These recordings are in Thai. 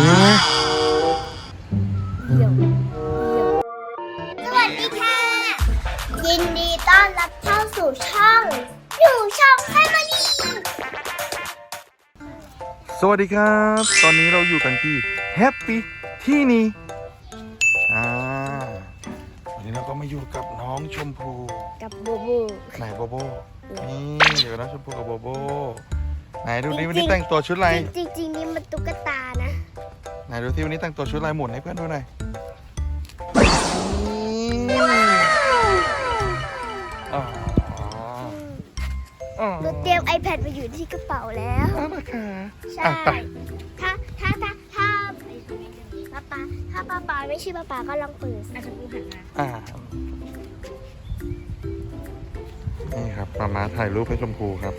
สวัสดีค่ะ ยินดีต้อนรับเข้าสู่ช่องอยู่ช่องแฟมิลี่สวัสดีครับ ตอนนี้เราอยู่กันที่แฮปปี้ที่นี่อ่าวันนี้เราก็มาอยู่กับน้องชมพูกับบูบู ไหนโบโบนี่อยู่กับน้องชมพูกับโบโบไหนดูดิวันนี้แต่งตัวชุดอะไร จริงๆนี่มันตุ๊กตา ไหนดูที่วันนี้แต่งตัวชุดอะไรหมุนให้เพื่อนดูหน่อยอ๋ออ๋อหนูเตรียม iPad มาอยู่ที่กระเป๋าแล้ว น่ารักค่ะใช่ อะไป ถ้าถ้าถ้าถ้าป้าป๊าถ้าป้าป๊าไม่ใช่ป้าป๊าก็ลองเปิดอาจจะพูดหันมาอ่า นี่ครับมามาถ่ายรูปให้ชมพูครับ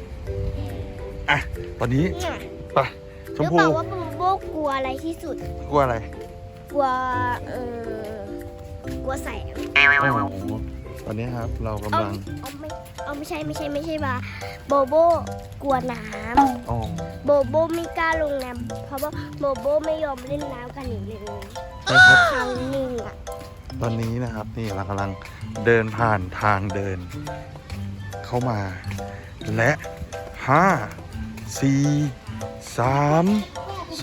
อะ ตอนนี้ เนี่ยไปช มรู้พูเปล่าว่าบูบูกลัวอะไรที่สุด กลัวอะไรกลัวเออกลัวแสงโอ้โหตอนนี้ครับ เรากำลังเอาไม่เอาไม่ใช่ไม่ใช่ไม่ใช่ปะโบโบกลัวน้อ๋อำโบโบไม่กล้าลงน้ำเพราะว่าโบโบไม่ยอมเล่นน้ำกันหนีเลยใช่ครับ ครั้งหนึ่งอะตอนนี้นะครับนี่เรากำลังเดินผ่านทางเดิน เข้ามา และห้า สี่สาม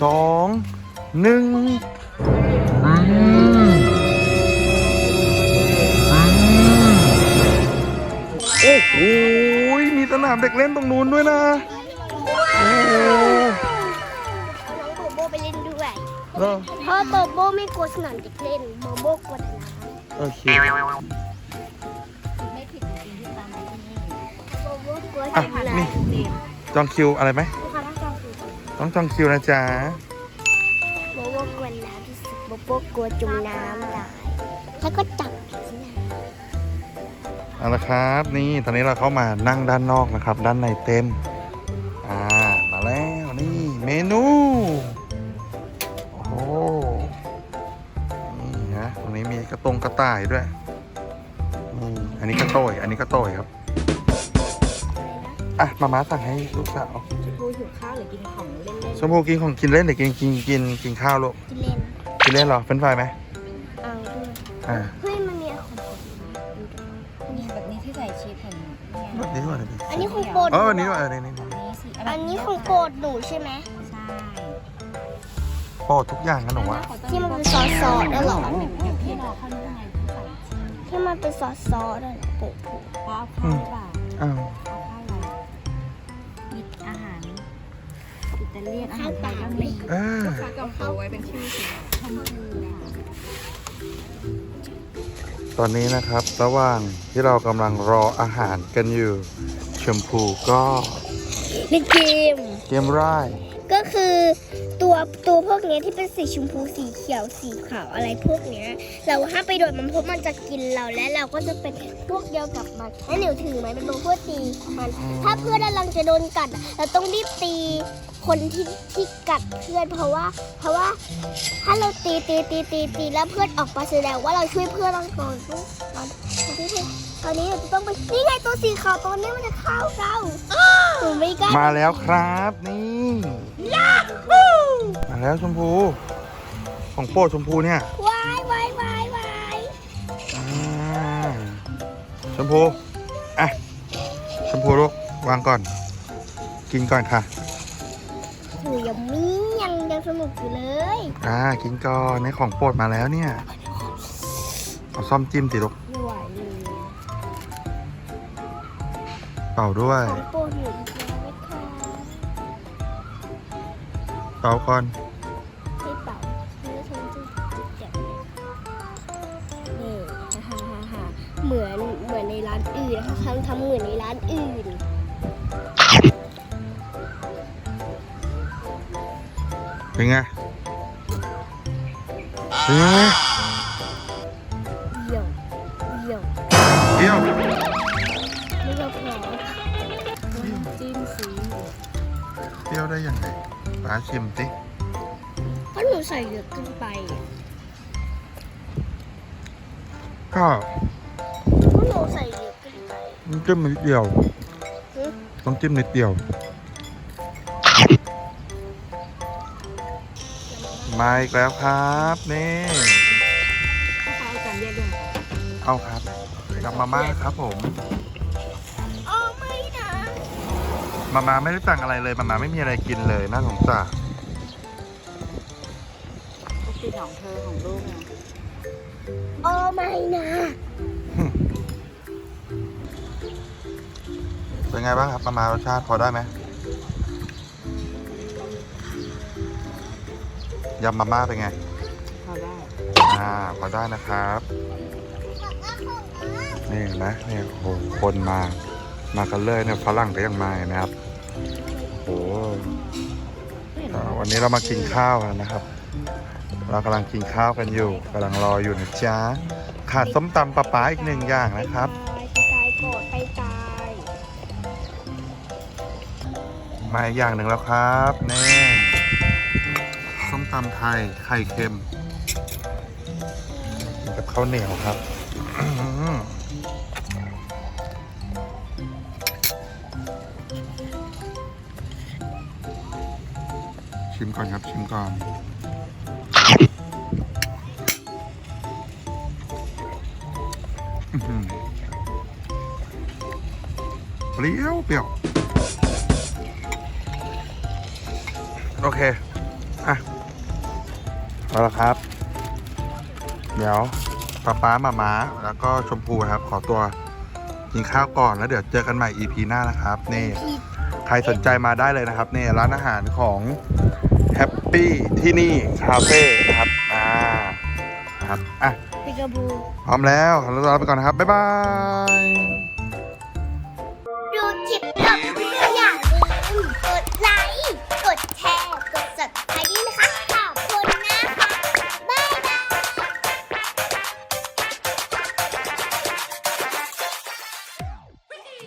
สองหนึ่งอืมโอ้โหมีสนามเด็กเล่นตรงนู้นด้วยนะโอ้โหเอาน้องโบโบไปเล่นด้วยเออเพราะโบโบไม่กลัวสนามเด็กเล่นโบโบกลัวแต่น้โอเคไม่ผิดจริงๆที่ตามไปที่นี่ำโบโบกลัวอะแต่น้นี่จองคิวอะไรไหม ต้องจองคิวนะจ๊ะโบโบกลัวน้ำที่สุดโบโบกลัวจมน้ำตายแล้วก็จับที่ไหนเอาละครับ นี่ตอนนี้เราเข้ามานั่งด้านนอกนะครับ ด้านในเต็ม อ่า มาแล้วนี่ เมนู โอ้โหนี่ฮะตรงนี้มีกระตรงกระต่ายด้วยนี่อันนี้กระโต้ยอันนี้กระโต้ยครับ อะมาม่าสั่งให้ลูกสาว พูหิวข้าวหรือกินของเล่นชมพูกินของกินเล่นหรือกินกินกินกินข้าวลูกที่เล่นกินเล่นเหรอเป็นไฟรายไหมเอาด้วยอ่าเฮ้ยมันมีอะไรของผมๆนี่แบบนี้ที่ใส่ชีสเห็นเนี่ยแบบนี้ดีกว่าดีอันนี้ของโปรดเออหอันนี้เหรว่าอเออนี่นี่นี่นี่สิอันนี้ของโปรดหนูใช่ไหมใช่โปรดทุกอย่างกันหนูวะที่มันเป็นซอสซอสนั่นเหรอเดี๋ยวพี่รอข้าวนี่ไงพี่ใส่ชีสที่มันเป็นซอสซอสนั่นเหรอโปรดเพราะเอาข้าวหรือเปล่าอ้าว อิตาเลียนอาหารไทยก็มีเออกับโปไว้เป็นชื่อสิชมพูค่ะตอนนี้นะครับ ระหว่างที่เรากำลังรออาหารกันอยู่ ชมพูก็ เล่นเกม เกมร่าย ก็คือตัวตัวพวกเนี้ยที่เป็นสีชมพูสีเขียวสีขาวอะไรพวกเนี้ย เราห้ามไปโดนมันเพราะมันจะกินเราและเราก็จะเป็นพวกเดียวกับมันให้หนูถือไหมเป็นตัวเพื่อตีมัน ถ้าเพื่อนกำลังจะโดนกัดอะเราต้องรีบตีคนที่ที่กัดเพื่อนเพราะว่า เพราะว่าถ้าเราตีตีตีตีตีแล้วเพื่อนออกมาแสดงว่าเราช่วยเพื่อนเราก่อนตอ นตอนที่ตอนนี้เราจะต้องไปนี่ไงตัวสีขาวตัวนี้มันจะเข้าเราหนูไม่กล้ามาแล้วครับนี่มาแล้วชมพู ของโปรดชมพูเนี่ยวายวายวายวายอ่าชมพูอะชมพูลูกวางก่อน กินก่อนค่ะหนูยังมียังยังสนุกอยู่เลยอ่ากินก่อนในของโปรดมาแล้วเนี่ยเอาซ่อมจิ้มสิลูก เป่าด้วย ของโปรดหนูอีกแล้วนะคะเป่าก่อน ให้เป่าเพื่อฉันจะจะเจ็บเนี่ยนี่ฮ่าฮ่าฮ่าเหมือนเหมือนในร้านอื่นนะคะทำทำเหมือนในร้านอื่น เป็นไง เป็นไง เปรี้ยวได้ยังไงป้าชิมสิเพราะหนูใส่เยอะเกินไปก็เพราะหนูใส่เยอะเกินไปต้องจิ้มนิดเดียวหึต้องจิ้มนิดเดียวเมาอีกแล้วครับนี่ข้าวเอาจานแยกด้วยเอาครับกับมาม่าครับผม มาม่าไม่ได้สั่งอะไรเลยมาม่าไม่มีอะไรกินเลยน่าสงสารก็คือของเธอของลูกนะโอ้ไม่นะเป็นไงบ้างครับมาม่ารสชาติพอได้ไหมยำมาม่าเป็นไง พอได้ อ่า พอได้นะครับ นี่เห็นะเนี่ยโอ้โหคนมา มากันเลยเนี่ยฝรั่งก็ยังมาเห็นะครับโอ้โหอ่าวันนี้เรามากินข้าวกันนะครับ เรากำลังกินข้าวกันอยู่กำลังรออยู่นะจ๊ะขาดส้มตำปลาป๋าอีกหนึ่งอย่างนะครับไปตายโกรธไปตายมาอีกอย่างหนึ่งแล้วครับนี่ส้มตำไทยไข่เค็มกินกับข้าวเหนียวครับ ชิมก่อนครับ ชิมก่อนเปรี้ยวเปรี้ยว โอเค อะเอาละครับ เดี๋ยวป๊าป๊ามาม้าแล้วก็ชมพูครับ ขอตัวกินข้าวก่อนแล้วเดี๋ยวเจอกันใหม่ EP หน้านะครับ นี่พี่ใครสนใจมาได้เลยนะครับ นี่ร้านอาหารของ แฮปปี้ที่นี่คาเฟ่ครับอ่าครับอะปิกาบูพร้อมแล้วเราลาไปก่อนนะครับ บ๊ายบาย ดูคลิปจบ